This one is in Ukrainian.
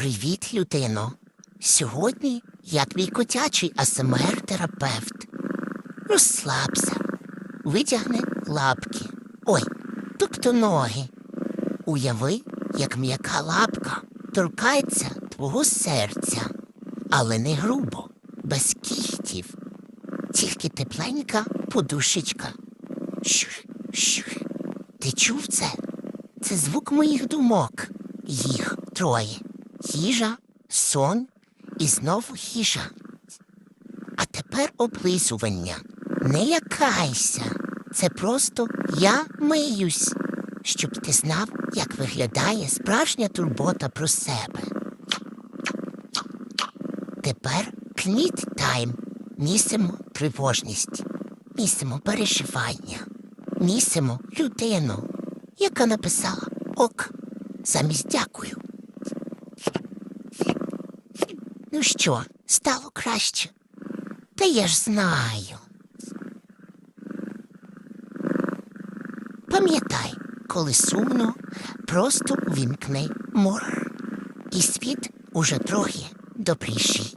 Привіт, людино. Сьогодні я твій котячий АСМР-терапевт. Розслабся, витягни лапки. Ой, тобто ноги. Уяви, як м'яка лапка торкається твого серця, але не грубо, без кіхтів. Тільки тепленька подушечка. Щух, щух. Ти чув це? Це звук моїх думок. Їх троє. Їжа, сон і знову їжа. А тепер облизування. Не лякайся. Це просто я миюсь, щоб ти знав, як виглядає справжня турбота про себе. Тепер кніт тайм. Місимо тривожність, місимо переживання, місимо людину, яка написала ок замість дякую. Ну що, стало краще? Та я ж знаю. Пам'ятай, коли сумно, просто увімкни мор. І світ уже трохи добріший.